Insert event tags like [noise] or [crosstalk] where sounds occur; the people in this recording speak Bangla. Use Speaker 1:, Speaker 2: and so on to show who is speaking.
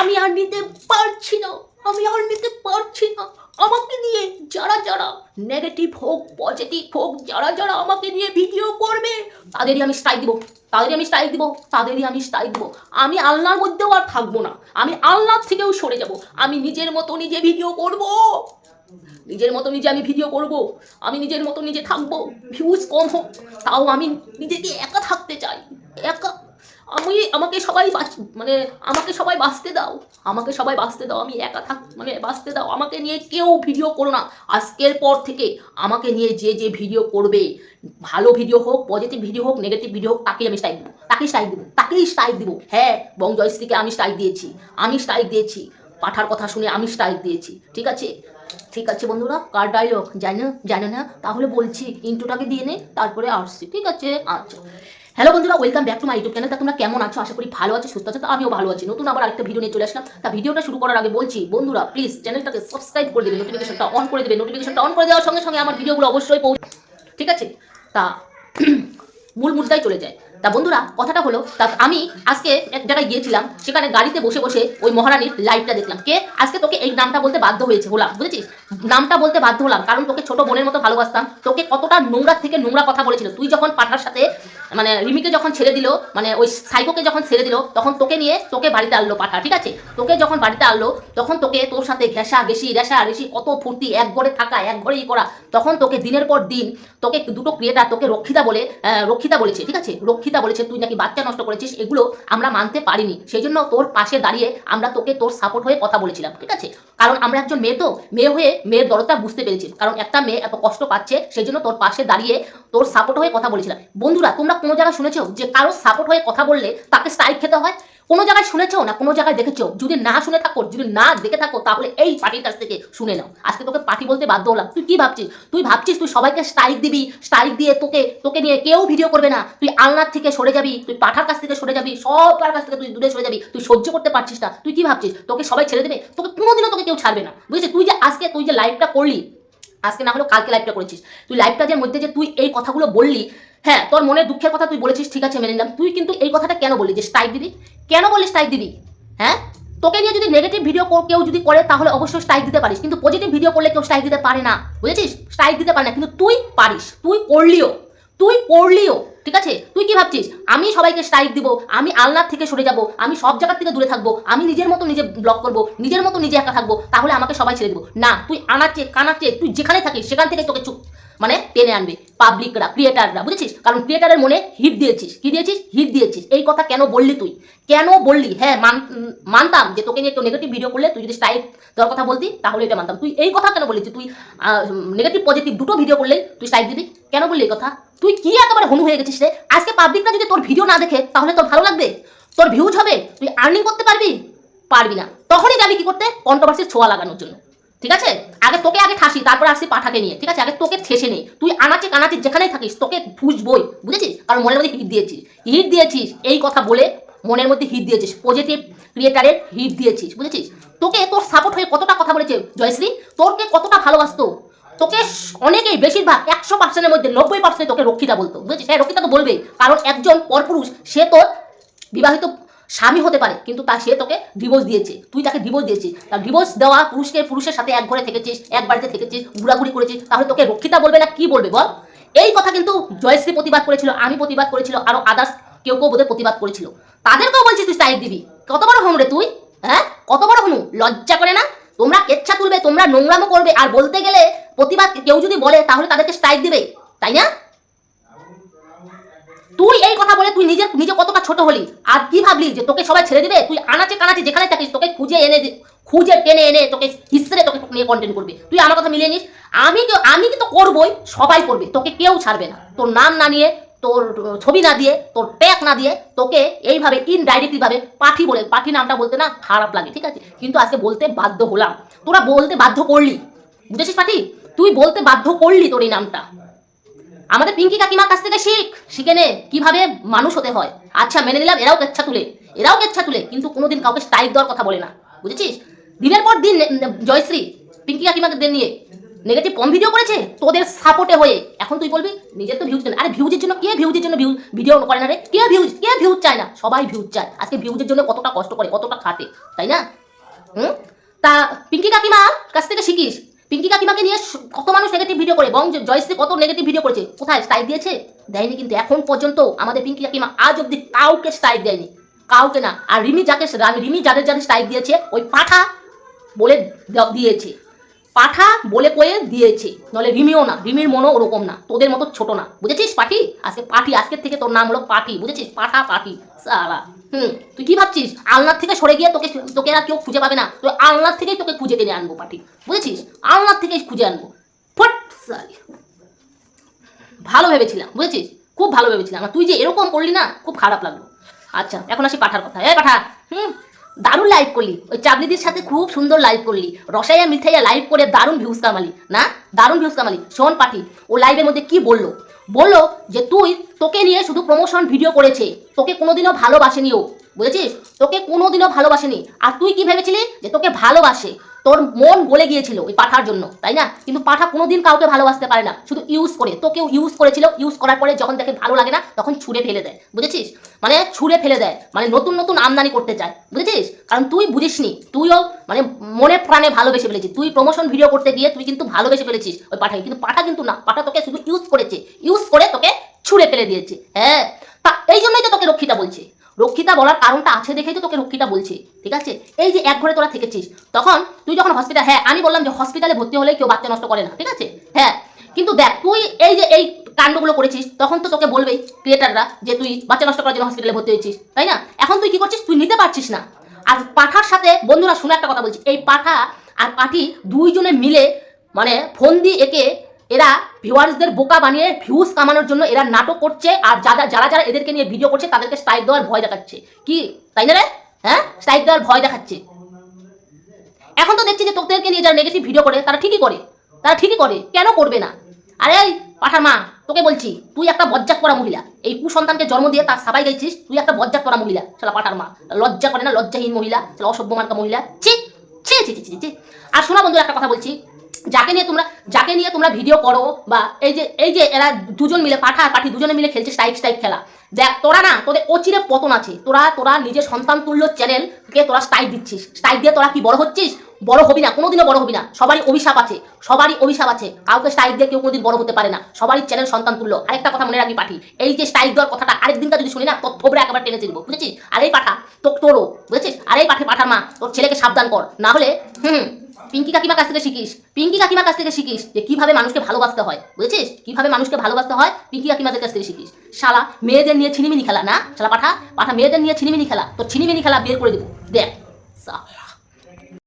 Speaker 1: আমি আর নিতে পারছি না, আমি আর নিতে পারছি না। আমাকে নিয়ে যারা যারা নেগেটিভ হোক পজিটিভ হোক, যারা যারা আমাকে নিয়ে ভিডিও করবে, তাদেরই আমি স্ট্রাইক দিব, তাদেরই আমি স্ট্রাইক দিব, তাদেরই আমি স্ট্রাইক দিব। আমি আল্লাহর মধ্যেও আর থাকব না, আমি আল্লাহর থেকেও সরে যাব। আমি নিজের মতো নিজে ভিডিও করব, নিজের মতো নিজে আমি ভিডিও করব, আমি নিজের মতো নিজে থাকব ভিউজ কম হোক, তাও আমি নিজেকে একা থাকতে চাই, একা আমি আমাকে সবাই মানে আমাকে সবাই বাঁচতে দাও। আমাকে সবাই বাঁচতে দাও। আমি একা থাক মানে বাঁচতে দাও। আমাকে নিয়ে কেউ ভিডিও করো না। আজকের পর থেকে আমাকে নিয়ে যে যে ভিডিও করবে, ভালো ভিডিও হোক পজিটিভ ভিডিও হোক নেগেটিভ ভিডিও হোক, তাকেই আমি স্ট্রাইক দেবো। তাকেই স্ট্রাইক দেবো। তাকেই স্ট্রাইক দেবো। হ্যাঁ বং জয়শ্রীকে আমি স্ট্রাইক দিয়েছি। আমি স্ট্রাইক দিয়েছি। পাঠার কথা শুনে আমি স্ট্রাইক দিয়েছি। ঠিক আছে? ঠিক আছে বন্ধুরা কার ডায়লগ জানো জানো না? তাহলে বলছি ইন্টুটাকে দিয়ে নে, তারপরে আসছি। ঠিক আছে? আচ্ছা। হ্যালো বন্ধুরা welcome back to my YouTube channel তোমরা কেমন আছো? আশা করি ভালো আছো, সুস্থ আছো। তো আমিও ভালো আছি। নতুন আবার একটা ভিডিও নিয়ে চলে আসলাম। তা ভিডিওটা শুরু করার আগে বলছি, বন্ধুরা প্লিজ চ্যানেলটাকে সাবস্ক্রাইব করে দেবে নোটিফিকেশনটা অন করে দেবে। নোটিফিকেশনটা অন করে দেওয়ার সঙ্গে সঙ্গে আমার ভিডিওগুলো অবশ্যই পৌঁছ ঠিক আছে? তা, [clears throat] মূল মুদ্রায় চলে যায় তা বন্ধুরা, কথাটা হলো, তা আমি আজকে এক জায়গায় গিয়েছিলাম, সেখানে গাড়িতে বসে বসে ওই মহারানীর লাইভটা দেখলাম। কে? আজকে তোকে এই নামটা বলতে বাধ্য হয়েছে, হলাম, বুঝেছিস? নামটা বলতে বাধ্য হলাম, কারণ তোকে ছোট বোনের মতো ভালোবাসতাম, তোকে কতটা নোংরা থেকে নোংরা কথা বলেছিল। তুই যখন পাঠার সাথে মানে রিমিকে যখন ছেড়ে দিল মানে ওই সাইকোকে যখন ছেড়ে দিল, তখন তোকে নিয়ে তোকে বাড়িতে আনলো পাঠা, ঠিক আছে? তোকে যখন বাড়িতে আনলো, তখন তোকে তোর সাথে ঘেঁষা গেসি রেশা, রেশি, কত ফুর্তি, এক ঘরে থাকা, এক ঘরে ই করা, তখন তোকে দিনের পর দিন, তোকে দুটো ক্রিয়েটার, তোকে রক্ষিতা বলে রক্ষিতা বলেছে, ঠিক আছে? রক্ষিতা বলেছে, তুই নাকি বাচ্চা নষ্ট করেছিস, এগুলো আমরা মানতে পারিনি। সেই জন্য তোর পাশে দাঁড়িয়ে আমরা তোকে তোর সাপোর্ট হয়ে কথা বলেছিলাম, ঠিক আছে? কারণ আমরা একজন মেয়ে তো, মেয়ে হয়ে মেয়ের দরদটা বুঝতে পেরেছি। কারণ একটা মেয়ে এত কষ্ট পাচ্ছে সেই জন্য তোর পাশে দাঁড়িয়ে তোর সাপোর্ট হয়ে কথা বলেছিলাম। বন্ধুরা, তোমরা কোনো জায়গায় শুনেছো যে কারও সাপোর্ট হয়ে কথা বললে তাকে স্ট্রাইক খেতে হয়? কোনো জায়গায় শুনেছো না কোনো জায়গায় দেখেছ? যদি না শুনে থাকো, যদি না দেখে থাকো, তাহলে এই পার্টির কাছ থেকে শুনে নাও। আজকে তোকে পার্টি বলতে বাধ্য হলাম। তুই কি ভাবছিস? তুই ভাবছিস তুই সবাইকে স্ট্রাইক দিবি? স্ট্রাইক দিয়ে তোকে তোকে নিয়ে কেউ ভিডিও করবে না। তুই আলনার থেকে সরে যাবি, তুই পাঠার কাছ থেকে সরে যাবি সবার কাছ থেকে তুই দূরে সরে যাবি। তুই সহ্য করতে পারছিস না। তুই কি ভাবছিস? তোকে সবাই ছেড়ে দেবে? তোকে কোনোদিনও তোকে কেউ ছাড়বে না। বুঝেছিস? তুই যে আজকে তুই যে লাইভটা করলি, আজকে না হলেও কালকে লাইভটা করেছিস। তুই লাইভটা যে মধ্যে যে তুই এই কথাগুলো বললি হ্যাঁ তোর মনের দুঃখের কথা তুই বলেছিস, ঠিক আছে, মেনে নিলাম। তুই কিন্তু এই কথাটা কেন বললি যে স্ট্রাইক দিবি? কেন বললি স্ট্রাইক দিবি? হ্যাঁ? তোকে নিয়ে যদি নেগেটিভ ভিডিও কেউ যদি করে, তাহলে অবশ্যই স্ট্রাইক দিতে পারিস। কিন্তু পজিটিভ ভিডিও করলে কেউ স্ট্রাইক দিতে পারে না। বুঝেছিস? স্ট্রাইক দিতে পারে না। কিন্তু তুই পারিস। তুই করলিও। তুই করলিও। ঠিক আছে? তুই কি ভাবছিস? আমি সবাইকে স্ট্রাইক দিব। আমি আলনার থেকে সরে যাব। আমি সব জায়গার থেকে দূরে থাকব। আমি নিজের মতো নিজে ব্লক করব। নিজের মতো নিজে একা থাকব। তাহলে আমাকে সবাই ছেড়ে দেবো। না, তুই আনাচে, কানাচে, তুই যেখানে থাকিস, সেখান থেকে তোকে চুপ মানে টেনে আনবে। পাবলিকরা ক্রিয়েটাররা বুঝেছিস? কারণ ক্রিয়েটারের মনে হিট দিয়েছিস। কি দিয়েছিস? হিট দিয়েছিস। এই কথা কেন বললি তুই? কেন বললি? হ্যাঁ মান, মানতাম যে তোকে নিয়ে একটু নেগেটিভ ভিডিও করলে তুই যদি স্ট্রাইক দেওয়ার কথা বলতি, তাহলে এটা মানতাম। তুই এই কথা কেন বললি তুই নেগেটিভ পজিটিভ দুটো ভিডিও করলে তুই স্ট্রাইক দিবি? কেন বললি এই কথা? তুই কি একেবারে হনু হয়ে গেছিস রে? আজকে পাবলিকরা যদি তোর ভিডিও না দেখে, তাহলে তোর ভালো লাগবে? তোর ভিউজ হবে? তুই আর্নিং করতে পারবি? পারবি না। তখনই যাবি কি করতে? কন্ট্রোভার্সির ছোঁয়া লাগানোর জন্য। ঠিক আছে? আগে তোকে আগে ঠাসি, তারপর আসি পাঠাকে নিয়ে, ঠিক আছে? আগে তোকে ঠেসে নেই তুই আনাচে কানাচে যেখানেই থাকিস, তোকে বুঝবই বুঝেছিস? কারণ মনের মধ্যে হিট দিয়েছিস। হিট দিয়েছিস, এই কথা বলে মনের মধ্যে হিট দিয়েছিস পজিটিভ ক্রিয়েটারের হিট দিয়েছিস, বুঝেছিস? তোকে তোর সাপোর্ট হয়ে কতটা কথা বলেছে জয়শ্রী? তোরকে কতটা ভালোবাসতো? তোকে অনেকেই বেশিরভাগ একশো পার্সেন্টের মধ্যে নব্বই পার্সেন্ট তোকে রক্ষিতা বলতো, বুঝেছিস? হ্যাঁ রক্ষিতা তো বলবে কারণ একজন পরপুরুষ, সে তোর বিবাহিত স্বামী হতে পারে, কিন্তু তা সে তোকে ডিভোর্স দিয়েছে। তুই তাকে ডিভোর্স দিয়েছিস। তার ডিভোর্স দেওয়া পুরুষকে, পুরুষের সাথে এক ঘরে থেকেছিস, এক বাড়িতে থেকেছিস, ঘুরাঘুরি করেছিস, তাহলে তোকে রক্ষিতা বলবে না, কি বলবে বল? এই কথা কিন্তু জয়শ্রী প্রতিবাদ করেছিল, আমি প্রতিবাদ করেছিল, আরও আদার্স কেউ কেউ বোধহয় প্রতিবাদ করেছিল। তাদেরকেও বলছিস তুই স্ট্রাইক দিবি। কত বড় হনু রে তুই? হ্যাঁ? কত বড় হনু? লজ্জা করে না? তোমরা কেচ্ছা তুলবে, তোমরা নোংরামো করবে, আর বলতে গেলে প্রতিবাদ কেউ যদি বলে, তাহলে তাদেরকে স্ট্রাইক দিবে। তাই না? তুই এই কথা বলে তুই নিজে নিজে কতটা ছোট হলি? আর কি ভাবলি যে তোকে সবাই ছেড়ে দিবে? তুই আনাচে কানাচে যেখানে থাকিস, তোকে খুঁজে এনে খুঁজে টেনে এনে তোকে হিসেবে তোকে নিয়ে কন্টেন্ট করবে। তুই আমার কথা মিলিয়ে নিস? আমি আমি তো করবই, সবাই করবে। তোকে কেউ ছাড়বে না। তোর নাম না নিয়ে, তোর ছবি না দিয়ে, তোর ট্যাগ না দিয়ে তোকে এইভাবে ইনডাইরেক্টলি ভাবে পাঠি বলে, পাঠি নামটা বলতে না খারাপ লাগে, ঠিক আছে? কিন্তু আজকে বলতে বাধ্য হলাম। তোরা বলতে বাধ্য করলি। বুঝেছিস পাঠি? তুই বলতে বাধ্য করলি তোর এই নামটা। আমাদের পিঙ্কি কাকিমার কাছ থেকে শিখ। শিখে নে, কীভাবে মানুষ হতে হয়। আচ্ছা মেনে নিলাম, এরাও কেচ্ছা তুলে। এরাও কেচ্ছা তুলে, কিন্তু কোনোদিন কাউকে স্ট্রাইক দেওয়ার কথা বলে না। বুঝেছিস? দিনের পর দিন জয়শ্রী, পিঙ্কি কাকিমাকে নিয়ে। নেগেটিভ কম ভিডিও করেছে, তোদের সাপোর্টে হয়ে। এখন তুই বলবি, নিজের তো ভিউজ আরে ভিউজের জন্য, কে ভিউজের জন্য ভিউ ভিডিও করে না রে? কে ভিউজ কে ভিউজ চায় না? সবাই ভিউজ চায়। আজকে ভিউজের জন্য কতটা কষ্ট করে, কতটা খাটে, তাই না? হুম? তা, পিঙ্কি কাকিমা কাছ থেকে শিখিস পিঙ্কি কাকিমাকে নিয়ে কত মানুষ নেগেটিভ ভিডিও করে? বং জয়শ্রী কত নেগেটিভ ভিডিও করেছে? কোথায়? স্ট্রাইক দিয়েছে? দেয়নি কিন্তু এখন পর্যন্ত আমাদের পিঙ্কি কাকিমা আজ অব্দি কাউকে স্ট্রাইক দেয়নি। কাউকে না। আর রিমি যাকে রিমি যাদের যাদের স্ট্রাইক দিয়েছে, ওই পাঠা বলে দিয়েছে। পাঠা বলে কয়ে দিয়েছে। নলে রিমিও না, রিমির মনও ওরকম না, তোদের মতো ছোট না। বুঝেছিস, পাঠি? আজকে পাঠি আজকের থেকে তোর নাম হলো পাঠি, বুঝেছিস? পাঠা পাঠি। সারা হুম, তুই কি ভাবছিস? আলনার থেকে সরে গিয়ে তোকে তোকে আর কেউ খুঁজে পাবে না। তুই আলনার থেকেই তোকে খুঁজে টেনে আনব, পাঠি। বুঝেছিস? আলনার থেকেই খুঁজে আনব। ফট সারি ভালো ভেবেছিলাম, বুঝেছিস? খুব ভালো ভেবেছিলাম। তুই যে এরকম করলি না, খুব খারাপ লাগল। আচ্ছা এখন আসি পাঠার কথা। এ পাঠা, হুম দারুণ লাইভ করলি। ওই চাবলিদির সাথে খুব সুন্দর লাইভ করলি। রসাইয়া, মিঠাইয়া লাইভ করে দারুণ ভিউজ কামালি, না? দারুণ ভিউজ কামালি। শোন পাঠি, ও লাইভের মধ্যে কি বলল? বলল যে, তুই তোকে নিয়ে শুধু প্রমোশন ভিডিও করেছে। তোকে কোনোদিনও ভালোবাসেনি ও। বুঝেছিস? তোকে কোনোদিনও ভালোবাসেনি। আর তুই কি ভেবেছিলি? যে তোকে ভালোবাসে। তোর মন গলে গিয়েছিল ওই পাঠার জন্য, তাই না? কিন্তু পাঠা কোনোদিন কাউকে ভালোবাসতে পারে না। শুধু ইউজ করে। তোকেও ইউজ করেছিল। ইউজ করার পরে যখন দেখে ভালো লাগে না, তখন ছুঁড়ে ফেলে দেয়। বুঝেছিস? মানে ছুঁড়ে ফেলে দেয়। মানে নতুন নতুন আমদানি করতে চায়। বুঝেছিস? কারণ তুই বুঝিসনি। তুইও মানে মনে প্রাণে ভালোবেসে ফেলেছিস। তুই প্রমোশন ভিডিও করতে গিয়ে তুই কিন্তু ভালোবেসে ফেলেছিস ওই পাঠাকে। কিন্তু পাঠা কিন্তু না। পাঠা তোকে শুধু ইউজ করেছে। ইউজ করে তোকে ছুঁড়ে ফেলে দিয়েছে। হ্যাঁ? তা এই জন্যই তো তোকে রক্ষিতা বলছে। রক্ষিতা বলার কারণটা আছে দেখেই তো তোকে রক্ষিতা বলছে, ঠিক আছে? এই যে এক ঘরে তোরা থেকেছিস, তখন তুই যখন হসপিটাল হ্যাঁ আমি বললাম যে হসপিটালে ভর্তি হলে কেউ বাচ্চা নষ্ট করে না, ঠিক আছে? হ্যাঁ কিন্তু দেখ, তুই এই যে এই কাণ্ডগুলো করেছিস, তখন তো তোকে বলবেই ক্রিয়েটাররা যে তুই বাচ্চা নষ্ট করার জন্য হসপিটালে ভর্তি হয়েছিস, তাই না? এখন তুই কি করছিস? তুই নিতে পারছিস না। আর পাঠার সাথে বন্ধুরা শুনে একটা কথা বলছি, এই পাঠা আর পাঠি দুইজনে মিলে মানে ফোন দিয়ে একে এরা ভিউয়ার্সদের বোকা বানিয়ে ভিউজ কামানোর জন্য এরা নাটক করছে আর যারা যারা যারা এদেরকে নিয়ে ভিডিও করছে তাদেরকে স্ট্রাইক দেওয়ার ভয় দেখাচ্ছে। কি? তাই না রে? হ্যাঁ? স্ট্রাইক দেওয়ার ভয় দেখাচ্ছে। এখন তো দেখছি যে তোদেরকে নিয়ে যারা নেগেটিভ ভিডিও করে, তারা ঠিকই করে। তারা ঠিকই করে। কেন করবে না? আরে পাঠার মা, তোকে বলছি, তুই একটা বজ্জাক করা মহিলা। এই কুসন্তানকে জন্ম দিয়ে তার সাবাই গেছিস, তুই একটা বজ্জাক করা মহিলা। শালা পাঠার মা, লজ্জা করে না? লজ্জাহীন মহিলা, শালা অসভ্য মার্কা মহিলা। ছি ছি ছি ছি ছি। আর শোনা বন্ধুরা, একটা কথা বলছি। যাকে নিয়ে তোমরা, যাকে নিয়ে তোমরা ভিডিও করো বা এই যে এই যে এরা দুজন মিলে, পাঠা আর পাঠি দুজনে মিলে খেলছে স্ট্রাইক স্ট্রাইক খেলা। দেখ, তোরা না, তোদের অচিরে পতন আছে। তোরা তোরা নিজের সন্তান তুল্য চ্যানেলকে তোরা স্ট্রাইক দিচ্ছিস। স্ট্রাইক দিয়ে তোরা কি বড় হচ্ছিস? বড় হবি না, কোনোদিনও বড় হবি না। সবারই অভিশাপ আছে, সবারই অভিশাপ আছে। কাউকে স্ট্রাইক দিয়ে কেউ কোনোদিন বড় হতে পারে না। সবারই চ্যানেল সন্তান তুল্য। আরেকটা কথা মনে রাখবি পাঠি, এই যে স্ট্রাইক দেওয়ার কথাটা আরেকদিনটা যদি শুনি না, তোর থোবরে একবার টেনে চিনবো। বুঝেছিস? আর এই পাঠা তো তোরও, বুঝেছিস? আর এই পাঠে পাঠার মা, তোর ছেলেকে সাবধান কর। না হলে, হুম পিঙ্কি কাকিমার কাছ থেকে শিখিস। পিঙ্কি কাকিমার কাছ থেকে শিখিস যে কীভাবে মানুষকে ভালোবাসতে হয়। বুঝেছিস? কীভাবে মানুষকে ভালোবাসতে হয় পিঙ্কি কাকিমাদের কাছ থেকে শিখিস। শালা, মেয়েদের নিয়ে ছিনিমিনি খেলা, না? শালা পাঠা পাঠা মেয়েদের নিয়ে ছিনিমিনি খেলা। তো ছিনিমিনি খেলা বের করে দেবো। দেখ